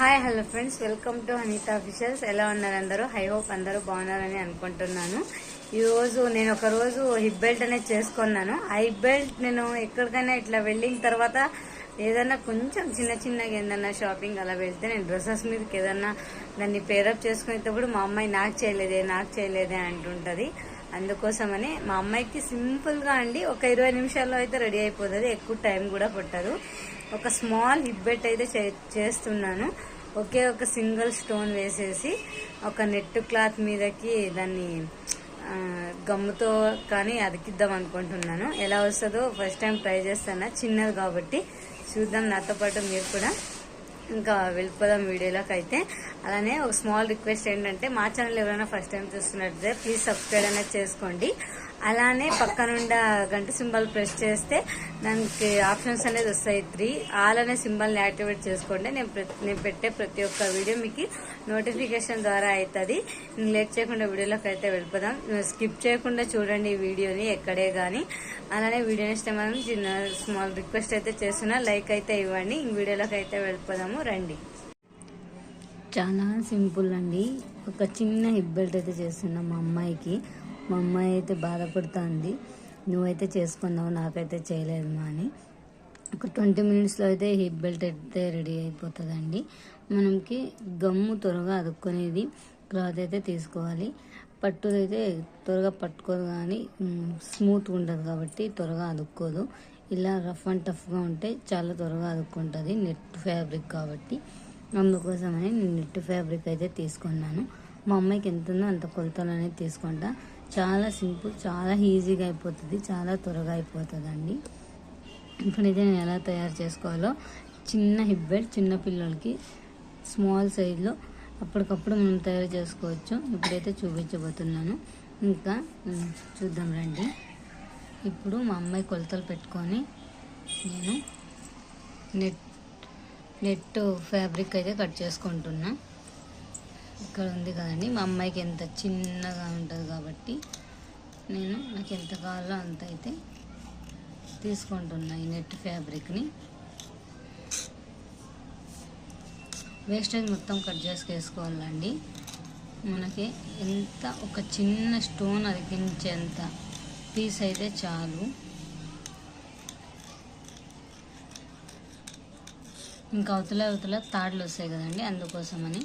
Hi hello friends welcome to Anitha officials ఎలా ఉన్నారు అందరూ? హై హోప్ అందరూ బాగున్నారని అనుకుంటున్నాను. ఈరోజు నేను ఒక రోజు హిప్ బెల్ట్ అనేది చేసుకున్నాను. ఆ హిప్ బెల్ట్ నేను ఎక్కడికైనా ఇట్లా వెళ్ళిన తర్వాత ఏదన్నా కొంచెం చిన్న చిన్నగా ఏదన్నా షాపింగ్ అలా వెళ్తే నేను డ్రెస్సెస్ మీదకి ఏదన్నా దాన్ని పేరప్ చేసుకునేటప్పుడు మా అమ్మాయి నాకు చేయలేదే నాకు చేయలేదే అంటుంటుంది. అందుకోసమనే మా అమ్మాయికి సింపుల్గా అండి ఒక ఇరవై నిమిషాల్లో అయితే రెడీ అయిపోతుంది. ఎక్కువ టైం కూడా పట్టదు. ఒక స్మాల్ హిబ్బెట్ అయితే చే- చేస్తున్నాను. ఒకే ఒక సింగిల్ స్టోన్ వేసేసి ఒక నెట్ క్లాత్ మీదకి దాన్ని గమ్ముతో కానీ అతికిద్దాం అనుకుంటున్నాను. ఎలా వస్తుందో ఫస్ట్ టైం ట్రై చేస్తాను చిన్నది కాబట్టి చూద్దాం. నాతో పాటు మీరు కూడా ఇంకా వెళ్ళిపోదాం వీడియోలోకి అయితే అలానే ఒక స్మాల్ రిక్వెస్ట్ ఏంటంటే మా ఛానల్ ఎవరైనా ఫస్ట్ టైం చూస్తున్నట్లయితే ప్లీజ్ సబ్స్క్రైబ్ అనేది చేసుకోండి. అలానే పక్కనుండ గంట సింబల్ ప్రెస్ చేస్తే దానికి ఆప్షన్స్ అనేది వస్తాయి త్రీ. ఆల్ అనే సింబల్ని యాక్టివేట్ చేసుకోండి. నేను నేను పెట్టే ప్రతి ఒక్క వీడియో మీకు నోటిఫికేషన్ ద్వారా అవుతుంది నేను లేట్ చేయకుండా వీడియోలోకి అయితే వెళ్ళిపోదాం. స్కిప్ చేయకుండా చూడండి ఈ వీడియోని ఎక్కడే కానీ అలానే వీడియో ఇష్టమని మనం చిన్న స్మాల్ రిక్వెస్ట్ అయితే చేస్తున్నా. లైక్ అయితే ఇవ్వండి. ఈ వీడియోలోకి అయితే వెళ్ళిపోదాము. రండి. చాలా సింపుల్ అండి. ఒక చిన్న హిప్ బెల్ట్ అయితే చేస్తున్నాం మా అమ్మాయికి. మా అమ్మాయి అయితే బాధపడుతుంది. నువ్వైతే చేసుకున్నావు నాకైతే చేయలేదు మా అని ఒక ట్వంటీ మినిట్స్లో అయితే హిప్ బెల్ట్ అయితే రెడీ అయిపోతుందండి. మనకి గమ్ము త్వరగా అదుక్కునేది క్లాత్ అయితే తీసుకోవాలి. పట్టుది అయితే త్వరగా పట్టుకోదు కానీ స్మూత్గా ఉంటుంది కాబట్టి త్వరగా అదుక్కోదు. ఇలా రఫ్ అండ్ టఫ్గా ఉంటే చాలా త్వరగా అదుక్కుంటుంది నెట్ ఫ్యాబ్రిక్ కాబట్టి. అందుకోసమని నేను నెట్ ఫ్యాబ్రిక్ అయితే తీసుకున్నాను. మా అమ్మాయికి ఎంత ఉందో అంత కొలతలు అనేది తీసుకుంటా. చాలా సింపుల్ చాలా ఈజీగా అయిపోతుంది చాలా త్వరగా అయిపోతుందండి. ఇప్పుడైతే నేను ఎలా తయారు చేసుకోవాలో చిన్న హిప్ బెల్ట్ చిన్న పిల్లలకి స్మాల్ సైజులో అప్పటికప్పుడు మనం తయారు చేసుకోవచ్చు. ఇప్పుడైతే చూపించబోతున్నాను. ఇంకా చూద్దాం రండి. ఇప్పుడు మా అమ్మాయి కొలతలు పెట్టుకొని నేను నెట్ నెట్ ఫ్యాబ్రిక్ అయితే కట్ చేసుకుంటున్నా. ఇక్కడ ఉంది కదండి మా అమ్మాయికి ఎంత చిన్నగా ఉంటుంది కాబట్టి నేను నాకు ఎంత కావాలో అంత అయితే తీసుకుంటున్నా ఈ నెట్ ఫ్యాబ్రిక్ని. వేస్టేజ్ మొత్తం కట్ చేసుకేసుకోవాలండి. మనకి ఎంత ఒక చిన్న స్టోన్ అదికించేంత పీస్ అయితే చాలు. ఇంకా అవతల అవతల తాడులు వస్తాయి కదండి అందుకోసమని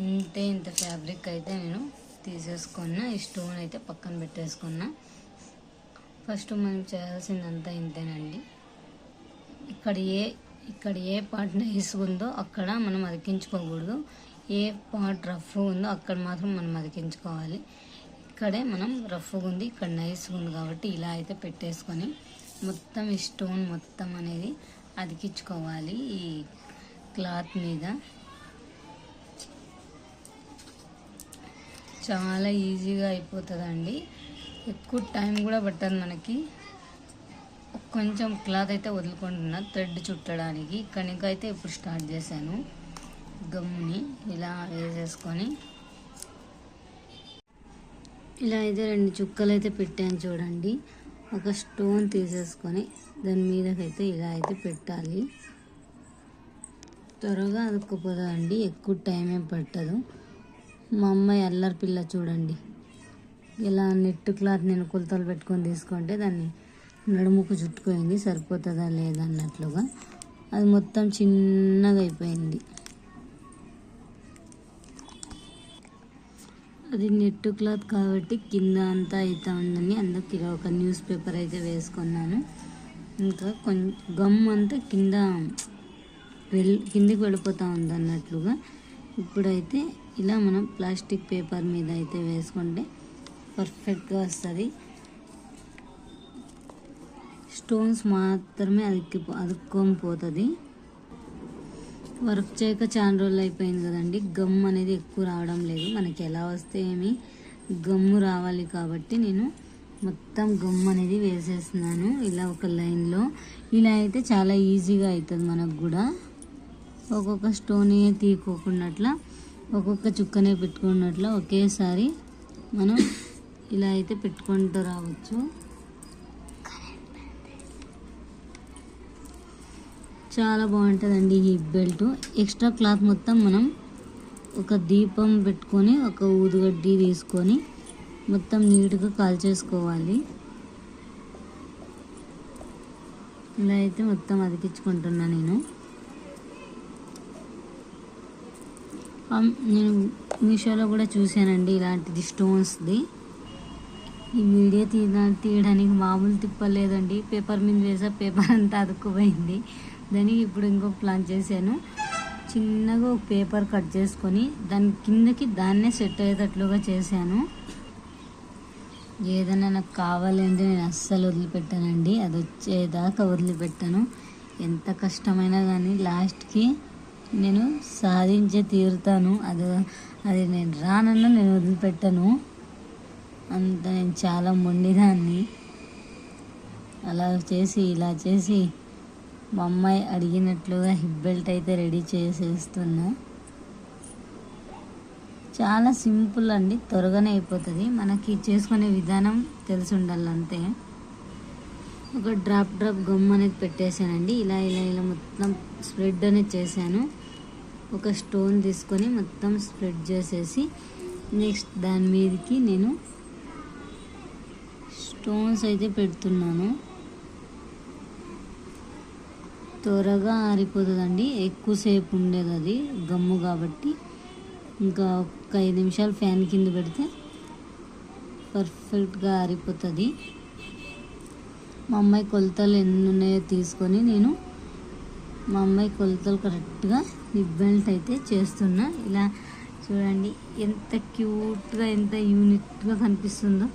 ఇంతే ఇంత ఫ్యాబ్రిక్ అయితే నేను తీసేసుకున్నా. ఈ స్టోన్ అయితే పక్కన పెట్టేసుకున్నా. ఫస్ట్ మనం చేయాల్సిందంతా ఇంతేనండి. ఇక్కడ ఏ ఇక్కడ ఏ పార్ట్ నైస్ ఉందో అక్కడ మనం అతికించుకోకూడదు ఏ పార్ట్ రఫ్ ఉందో అక్కడ మాత్రం మనం అతికించుకోవాలి ఇక్కడే మనం రఫ్గా ఉంది ఇక్కడ నైస్గా ఉంది కాబట్టి ఇలా అయితే పెట్టేసుకొని మొత్తం ఈ స్టోన్ మొత్తం అనేది అతికించుకోవాలి ఈ క్లాత్ మీద. చాలా ఈజీగా అయిపోతుందండి. ఎక్కువ టైం కూడా పట్టదు మనకి. కొంచెం క్లాత్ అయితే వదులుకుంటున్నా థ్రెడ్ చుట్టడానికి. కనుక అయితే ఇప్పుడు స్టార్ట్ చేశాను. గమ్ముని ఇలా వేసేసుకొని. ఇలా అయితే రెండు చుక్కలు అయితే పెట్టాను చూడండి. ఒక స్టోన్ తీసేసుకొని దాని మీదకైతే ఇలా అయితే పెట్టాలి. త్వరగా అదుక్కుపోతుందండి ఎక్కువ టైం ఏం పట్టదు. మా అమ్మాయి అల్లరి పిల్ల చూడండి. ఇలా నెట్ క్లాత్ నేను కొలతలు పెట్టుకొని తీసుకుంటే దాన్ని నడుముకు చుట్టుకోయింది సరిపోతుందా లేదా అన్నట్లుగా. అది మొత్తం చిన్నగా అయిపోయింది. అది నెట్ క్లాత్ కాబట్టి కింద అంతా అవుతా ఉందని అందుకు ఇలా ఒక న్యూస్ పేపర్ అయితే వేసుకున్నాను. ఇంకా కొంచెం గమ్ అంతా కింద వెళ్ళి కిందికి వెళ్ళిపోతూ ఉంది అన్నట్లుగా. ఇప్పుడైతే ఇలా మనం ప్లాస్టిక్ పేపర్ మీద అయితే వేసుకుంటే పర్ఫెక్ట్గా వస్తుంది. స్టోన్స్ మాత్రమే అదుక్కి అదుక్కొని పోతుంది. వర్క్ చేయక చాలా రోజులు అయిపోయింది కదండి. గమ్ అనేది ఎక్కువ రావడం లేదు. మనకి ఎలా వస్తే ఏమి గమ్ము రావాలి కాబట్టి నేను మొత్తం గమ్ అనేది వేసేస్తున్నాను. ఇలా ఒక లైన్లో. ఇలా అయితే చాలా ఈజీగా అవుతుంది మనకు కూడా. ఒక్కొక్క స్టోన్ అట్లా ఒక్కొక్క చుక్కనే పెట్టుకున్నట్ల ఒకేసారి మనం ఇలా అయితే పెట్టుకుంటూ రావచ్చు. చాలా బాగుంటుందండి ఈ బెల్ట్. ఎక్స్ట్రా క్లాత్ మొత్తం మనం ఒక దీపం పెట్టుకొని ఒక ఊదుగడ్డి తీసుకొని మొత్తం నీట్గా కాల్చేసుకోవాలి. ఇలా అయితే మొత్తం అతికించుకుంటున్నా నేను. నేను మీషోలో కూడా చూశానండి ఇలాంటిది స్టోన్స్ది. ఈ వీడియో తీ తీయడానికి మామూలు తిప్పలేదండి. పేపర్ మీద వేసా పేపర్ అంతా అతుక్కుపోయింది. దానికి ఇప్పుడు ఇంకొక ప్లాన్ చేశాను. చిన్నగా ఒక పేపర్ కట్ చేసుకొని దాని కిందకి దాన్నే సెట్ అయ్యేటట్లుగా చేశాను. ఏదైనా నాకు కావాలంటే నేను అస్సలు వదిలిపెట్టానండి. అది వచ్చేదాకా వదిలిపెట్టాను. ఎంత కష్టమైనా కానీ లాస్ట్కి నేను సాధించే తీరుతాను. అది అది నేను రానన్నా నేను వదిలిపెట్టాను. అంత నేను చాలా మొండిదాన్ని. అలా చేసి ఇలా చేసి మా అమ్మాయి అడిగినట్లుగా హిప్ బెల్ట్ అయితే రెడీ చేసేస్తున్నా. చాలా సింపుల్ అండి త్వరగానే అయిపోతుంది. మనకి చేసుకునే విధానం తెలిసి ఉండాలి అంతే. ఒక డ్రాప్ డ్రాప్ గమ్ అనేది పెట్టేశానండి. ఇలా ఇలా ఇలా మొత్తం స్ప్రెడ్ అనేది చేశాను. ఒక స్టోన్ తీసుకొని మొత్తం స్ప్రెడ్ చేసేసి నెక్స్ట్ దాని మీదకి నేను స్టోన్స్ అయితే పెడుతున్నాను. త్వరగా ఆరిపోతుందండి. ఎక్కువసేపు ఉండేది అది గమ్ము కాబట్టి. ఇంకా ఒక ఐదు నిమిషాలు ఫ్యాన్ కింద పెడితే పర్ఫెక్ట్గా ఆరిపోతుంది. మా అమ్మాయి కొలతలు ఎన్ని ఉన్నాయో తీసుకొని నేను మా అమ్మాయి కొలతలు కరెక్ట్గా హిప్ బెల్ట్ అయితే చేస్తున్నా. ఇలా చూడండి ఎంత క్యూట్గా ఎంత యూనిట్గా కనిపిస్తుందో.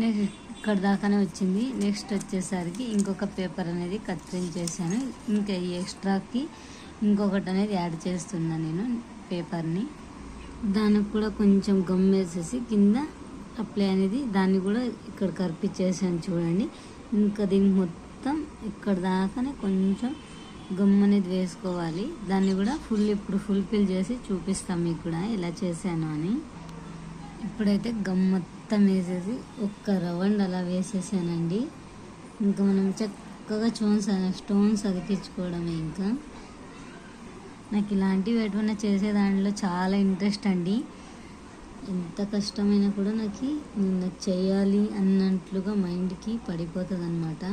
నెక్స్ట్ ఇక్కడ దాకానే వచ్చింది. నెక్స్ట్ వచ్చేసరికి ఇంకొక పేపర్ అనేది కత్తిరించేసాను ఇంకా ఈ ఎక్స్ట్రాకి ఇంకొకటి అనేది యాడ్ చేస్తున్నా నేను పేపర్ని దానికి కూడా కొంచెం గమ్ వేసేసి కింద అప్లై అనేది దాన్ని కూడా ఇక్కడ కరిపించేసాను చూడండి. ఇంకా దీనికి మొత్తం ఇక్కడ దాకానే కొంచెం గమ్మనేది వేసుకోవాలి. దాన్ని కూడా ఫుల్ ఇప్పుడు ఫుల్ఫిల్ చేసి చూపిస్తాం మీకు కూడా ఎలా చేశాను అని. ఇప్పుడైతే గమ్ మొత్తం వేసేసి ఒక్క రౌండ్ అలా వేసేసానండి. ఇంకా మనం చక్కగా స్టోన్స్ స్టోన్స్ అతికించుకోవడమే ఇంకా. నాకు ఇలాంటివి ఎటువంటి చేసే దాంట్లో చాలా ఇంట్రెస్ట్ అండి. ఎంత కష్టమైనా కూడా నాకు నేను చేయాలి అన్నట్లుగా మైండ్కి పడిపోతుంది అనమాట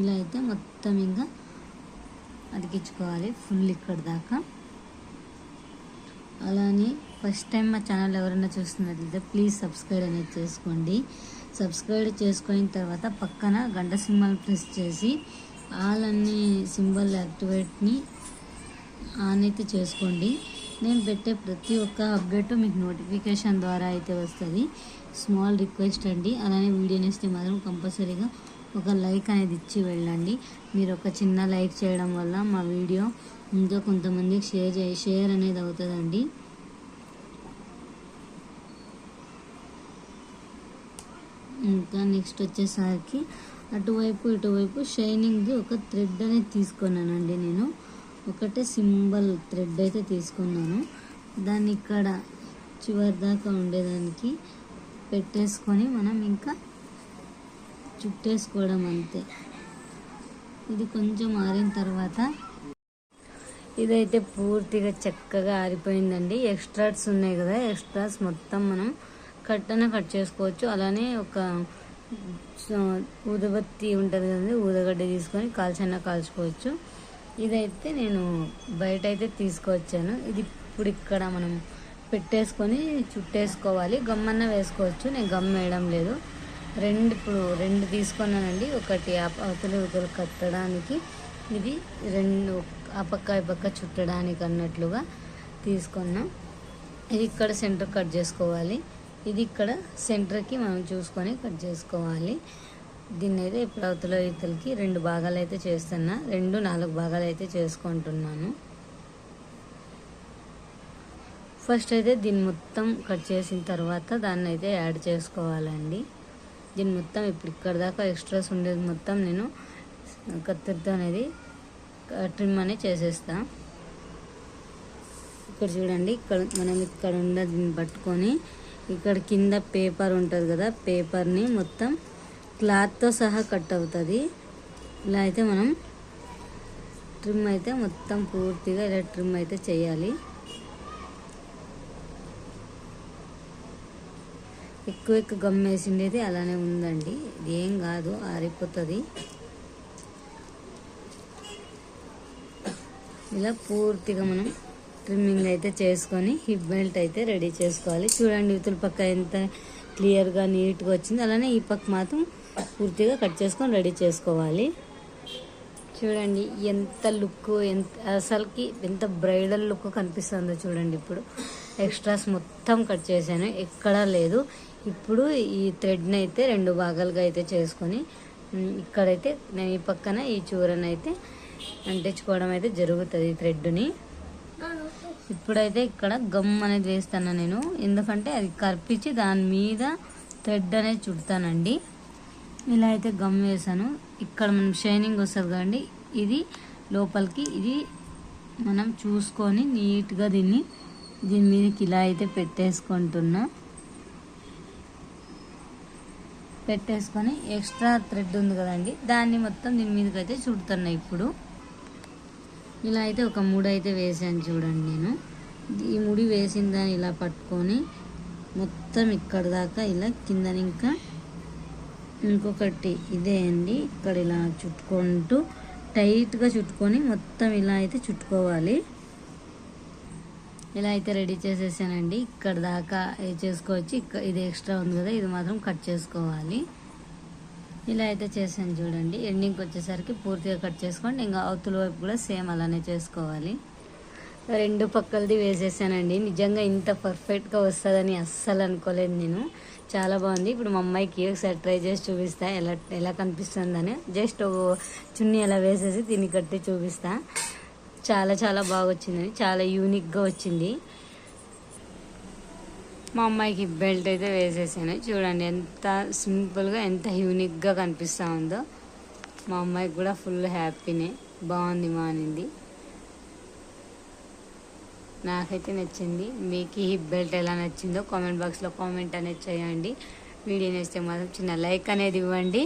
ఇలా అయితే మొత్తం ఇంకా అతికించుకోవాలి. ఫుల్ ఇక్కడ దాకా. అలానే ఫస్ట్ టైం మా ఛానల్ ఎవరైనా చూస్తున్నట్లయితే ప్లీజ్ సబ్స్క్రైబ్ అనేది చేసుకోండి. సబ్స్క్రైబ్ చేసుకున్న తర్వాత పక్కన గంట సింబల్ ప్రెస్ చేసి ఆల్ అన్ని సింబల్ యాక్టివేట్ని ఆన్ అయితే చేసుకోండి. నేను పెట్టే ప్రతి ఒక్క అప్డేట్ మీకు నోటిఫికేషన్ ద్వారా అయితే వస్తుంది. స్మాల్ రిక్వెస్ట్ అండి. అలానే వీడియో నేస్తే మాత్రం కంపల్సరీగా ఒక లైక్ అనేది ఇచ్చి వెళ్ళండి. మీరు ఒక చిన్న లైక్ చేయడం వల్ల మా వీడియో ఇంకా కొంతమందికి షేర్ చే షేర్ అనేది అవుతుందండి. ఇంకా నెక్స్ట్ వచ్చేసరికి అటువైపు ఇటువైపు షైనింగ్ది ఒక థ్రెడ్ అనేది తీసుకున్నానండి నేను. ఒకటే సింబల్ థ్రెడ్ అయితే తీసుకున్నాను. దాన్ని ఇక్కడ చివరి దాకా ఉండేదానికి పెట్టేసుకొని మనం ఇంకా చుట్టేసుకోవడం అంతే. ఇది కొంచెం ఆరిన తర్వాత ఇదైతే పూర్తిగా చక్కగా ఆరిపోయిందండి. ఎక్స్ట్రాస్ ఉన్నాయి కదా ఎక్స్ట్రాస్ మొత్తం మనం కట్టన కట్ చేసుకోవచ్చు. అలానే ఒక ఊదబత్తి ఉంటుంది కదండి ఊదగడ్డ తీసుకొని కాల్చన్న కాల్చుకోవచ్చు. ఇదైతే నేను బయట అయితే తీసుకొచ్చాను. ఇది ఇప్పుడు ఇక్కడ మనం పెట్టేసుకొని చుట్టేసుకోవాలి. గమ్మన్న వేసుకోవచ్చు. నేను గమ్ వేయడం లేదు. రెండు ఇప్పుడు రెండు తీసుకున్నానండి. ఒకటి ఆ అవతల కట్టడానికి. ఇది రెండు ఆ పక్క ఈ పక్క చుట్టడానికి అన్నట్లుగా తీసుకున్నాం. ఇది ఇక్కడ సెంటర్ కట్ చేసుకోవాలి. ఇది ఇక్కడ సెంటర్కి మనం చూసుకొని కట్ చేసుకోవాలి. దీన్ని అయితే ఇప్పుడు అవతల ఇతలకి రెండు భాగాలు అయితే చేస్తున్నా. రెండు నాలుగు భాగాలు అయితే చేసుకుంటున్నాను. ఫస్ట్ అయితే దీన్ని మొత్తం కట్ చేసిన తర్వాత దాన్ని అయితే యాడ్ చేసుకోవాలండి. దీన్ని మొత్తం ఇప్పుడు ఇక్కడ దాకా ఎక్స్ట్రాస్ ఉండేది మొత్తం నేను కత్తిరితో అనేది ట్రిమ్ అనేది చేసేస్తా. ఇక్కడ చూడండి ఇక్కడ మనం ఇక్కడ ఉన్న దీన్ని పట్టుకొని ఇక్కడ కింద పేపర్ ఉంటుంది కదా పేపర్ని మొత్తం క్లాత్తో సహా కట్ అవుతుంది. ఇలా అయితే మనం ట్రిమ్ అయితే మొత్తం పూర్తిగా ఇలా ట్రిమ్ అయితే చేయాలి. ఎక్కువ ఎక్కువ గమ్ వేసిండేది అలానే ఉందండి. ఇది ఏం కాదు ఆరిపోతుంది. ఇలా పూర్తిగా మనం ట్రిమ్మింగ్ అయితే చేసుకొని హిప్ బెల్ట్ అయితే రెడీ చేసుకోవాలి. చూడండి ఇవతల పక్క ఎంత క్లియర్గా నీట్గా వచ్చింది. అలానే ఈ పక్క మాత్రం పూర్తిగా కట్ చేసుకొని రెడీ చేసుకోవాలి. చూడండి ఎంత లుక్ ఎంత అసలుకి ఎంత బ్రైడల్ లుక్ కనిపిస్తుందో చూడండి ఇప్పుడు. ఎక్స్ట్రాస్ మొత్తం కట్ చేశాను. ఎక్కడా లేదు. ఇప్పుడు ఈ థ్రెడ్ని అయితే రెండు భాగాలుగా అయితే చేసుకొని ఇక్కడైతే నేను ఈ పక్కన ఈ చూరని అయితే అంటించుకోవడం అయితే జరుగుతుంది ఈ థ్రెడ్ని ఇప్పుడైతే ఇక్కడ గమ్ అనేది వేస్తాను నేను. ఎందుకంటే అది కరిపించి దాని మీద థ్రెడ్ అనేది చుడతానండి. ఇలా అయితే గమ్ వేసాను. ఇక్కడ మనం షైనింగ్ వస్తుంది కదండి ఇది లోపలికి ఇది మనం చూసుకొని నీట్గా దీన్ని దీని మీదకి ఇలా అయితే పెట్టేసుకుంటున్నా. పెట్టేసుకొని ఎక్స్ట్రా థ్రెడ్ ఉంది కదండి దాన్ని మొత్తం దీని మీదకి అయితే చుడుతున్నా ఇప్పుడు. ఇలా అయితే ఒక ముడి అయితే వేసాను చూడండి నేను. ఈ ముడి వేసిన దాన్ని ఇలా పట్టుకొని మొత్తం ఇక్కడ దాకా ఇలా కింద ఇంకా ఇంకొకటి ఇదే అండి ఇక్కడ ఇలా చుట్టుకుంటూ టైట్గా చుట్టుకొని మొత్తం ఇలా అయితే చుట్టుకోవాలి. ఇలా అయితే రెడీ చేసేసానండి. ఇక్కడ దాకా ఇది చేసుకోవచ్చు. ఇక్కడ ఇది ఎక్స్ట్రా ఉంది కదా ఇది మాత్రం కట్ చేసుకోవాలి. ఇలా అయితే చేశాను చూడండి. ఎండింగ్కి వచ్చేసరికి పూర్తిగా కట్ చేసుకోండి. ఇంకా అవతల వైపు కూడా సేమ్ అలానే చేసుకోవాలి. రెండు పక్కలది వేసేసానండి. నిజంగా ఇంత పర్ఫెక్ట్గా వస్తుందని అస్సలు అనుకోలేదు నేను. చాలా బాగుంది. ఇప్పుడు మా అమ్మాయికి ఒకసారి ట్రై చేసి చూపిస్తా. ఎలా ఎలా కనిపిస్తుందని. జస్ట్ చున్నీ అలా వేసేసి దీన్ని కట్టి చూపిస్తా. చాలా చాలా బాగా వచ్చింది చాలా యూనిక్గా వచ్చింది. మా అమ్మాయికి బెల్ట్ అయితే వేసేసాను. చూడండి ఎంత సింపుల్గా ఎంత యూనిక్గా కనిపిస్తూ ఉందో. మా అమ్మాయికి కూడా ఫుల్ హ్యాపీనే బాగుంది మా అనింది. నాకైతే నచ్చింది. మీకు ఈ హిప్ బెల్ట్ ఎలా నచ్చిందో కామెంట్ బాక్స్లో కామెంట్ అనేది చేయండి. వీడియో నచ్చితే మాత్రం చిన్న లైక్ అనేది ఇవ్వండి.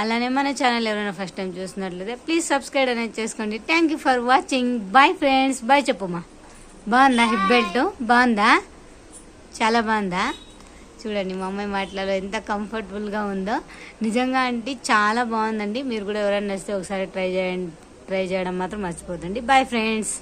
అలానే మన ఛానల్ ఎవరైనా ఫస్ట్ టైం చూసినట్లయితే ప్లీజ్ సబ్స్క్రైబ్ అనేది చేసుకోండి. Thank you for watching bye friends bye చెప్పుమా. బాగుందా హిప్ బెల్ట్ బాగుందా? చాలా బాగుందా? చూడండి మా అమ్మాయి మాటలలో ఎంత కంఫర్టబుల్గా ఉందో. నిజంగా అంటే చాలా బాగుందండి. మీరు కూడా ఎవరైనా నచ్చితే ఒకసారి ట్రై చేయండి. ట్రై చేయడం మాత్రం మర్చిపోతుంది బాయ్ ఫ్రెండ్స్